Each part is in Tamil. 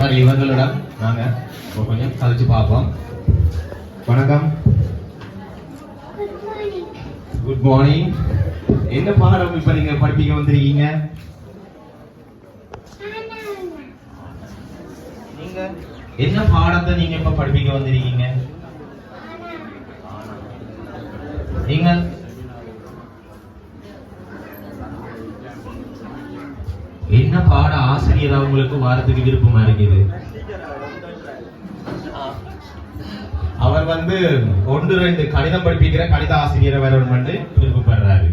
இவர்களிடம் நாங்க கொஞ்சம் கழிச்சு பார்ப்போம். வணக்கம். குட் மார்னிங் என்ன பாடம் இப்ப நீங்க படிப்பிக்க வந்திருக்கீங்க? நீங்க என்ன பாடத்தை நீங்க இப்ப படிப்பிக்க வந்திருக்கீங்க? நீங்க என்ன பாட ஆசிரியர் உங்களுக்கு வாரத்துக்கு விருப்பமா இருக்குது? அவர் வந்து ஒன்று ரெண்டு கணிதம் படிப்பிக்கிற கணித ஆசிரியரை வரவன் வந்து விருப்பப்படுறாரு.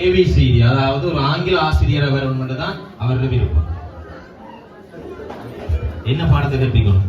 ஏபிசிடி அதாவது ஒரு ஆங்கில ஆசிரியரை வரணும் என்று தான் அவரது விருப்பம். என்ன பாடத்தை கற்பிக்கணும்?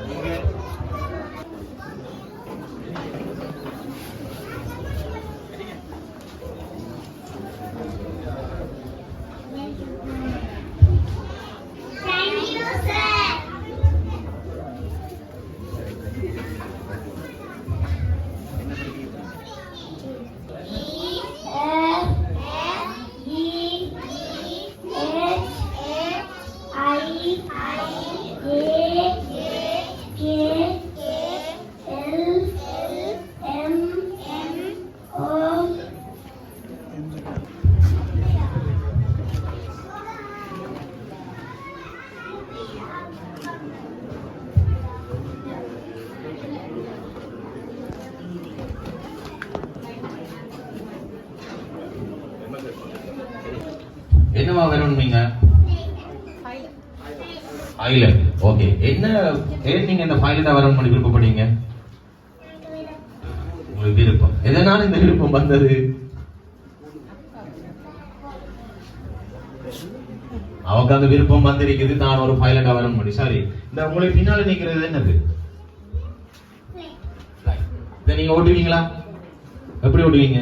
என்னவா வரணும் நீங்க ஓகே என்ன ஏன் நீங்க இந்த பைலட்டா வரணும் பண்ணி விருப்பப்படுறீங்க உங்களுக்கு விருப்பம். எதனால இந்த விருப்பம் வந்தது? அவங்க அந்த விருப்பம் வந்திருக்குது. நான் ஒரு பைலட்டா வரணும் பண்ணி சாரி இந்த உங்களுக்கு பின்னால நிக்கிறது என்னது? இதை நீங்க ஓட்டுவீங்களா? எப்படி ஓட்டுவீங்க?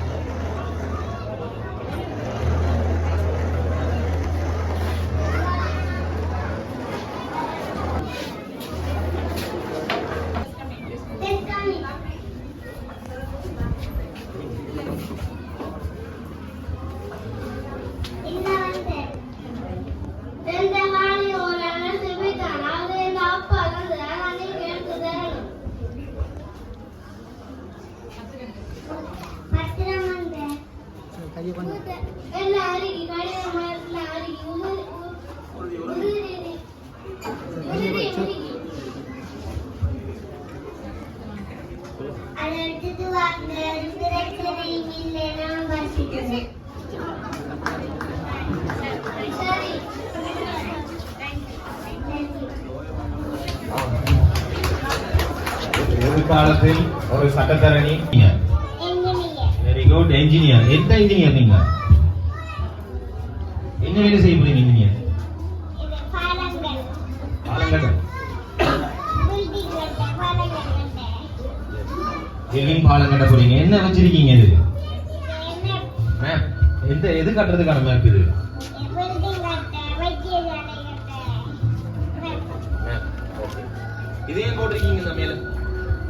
கையை கொண்டு அதை எடுத்துட்டு வாங்க பிரச்சனையும் இல்லை நான் வாசிக்கிறேன் சரி எதிர்காலத்தில் ஒரு சட்டத்தரணி எங்கனிய வெரி குட் என்ஜினியர் எந்த இன்ஜினியர் நீங்க? என்ன வேலை செய்ய போறீங்க இன்ஜினியர் இது பாலம் கட்ட போறீங்க? என்ன வச்சிருக்கீங்க இது? இது எந்த எது கட்டுறதுக்கான மேப் இது? இது ஏன் போட்டிருக்கீங்க இந்த மேல?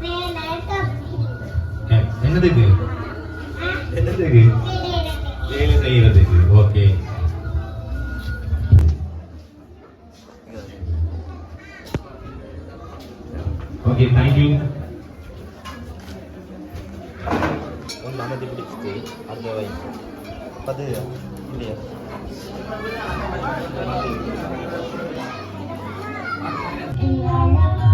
மேல கப்பி செய்யுது வேலை செய்கிறதுக்கு ஓகே ஓகே தேங்க்யூ ஒன்று அமைதி பிடிச்சிட்டு அந்த பது இல்லையா Thank you.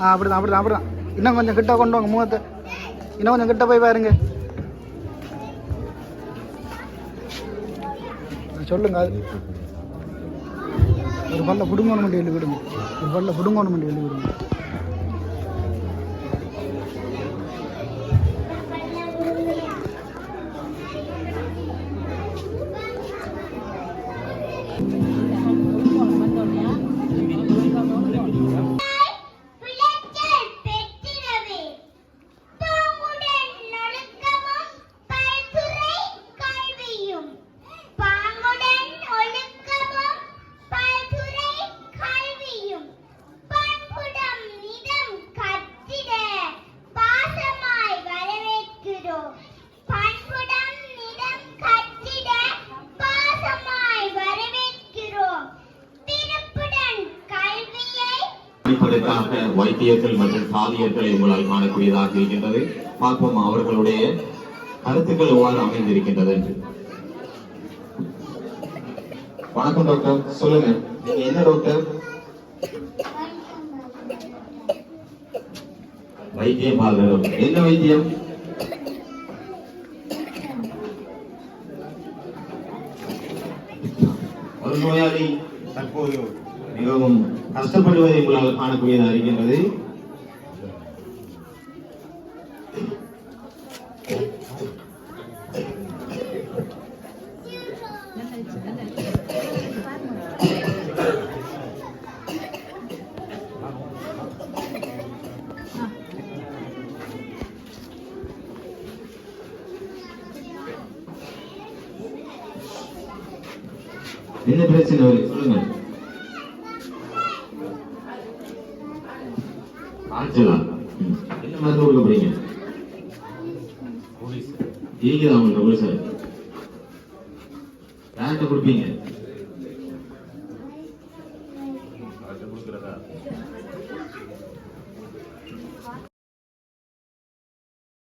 ஆ அப்படிதான் அப்படிதான் அப்படிதான். இன்னும் கொஞ்சம் கிட்ட கொண்டு வாங்க முகத்தை. இன்னும் கொஞ்சம் கிட்ட போய் பாருங்க. சொல்லுங்க அது ஒரு பல்ல புடுங்கோணம் எழுதி விடுங்க ஒரு பல்ல புடுங்கோணம் எழுதி விடுங்க படிப்பதற்காக மற்றும் சாதியர்களை உங்களால் காணக்கூடியதாக இருக்கின்றது. பார்ப்போம் அவர்களுடைய கருத்துக்கள் எவ்வாறு அமைந்திருக்கின்றது வணக்கம் டாக்டர். சொல்லுங்க. நீங்க என்ன டாக்டர்? வைத்தியம் பார்க்கிறோம். என்ன வைத்தியம்? ஒரு நோயாளி தற்போது மிகவும் கஷ்டப்படுவதை உங்களால் காணக்கூடியதாக இருக்கின்றது என்ன பிரச்சனை வருது? சொல்லுங்க என்ன மருந்து கொடுக்க போறீங்க? ஈக்குதா உங்களுக்கு போலீஸ் யார்கிட்ட கொடுப்பீங்க?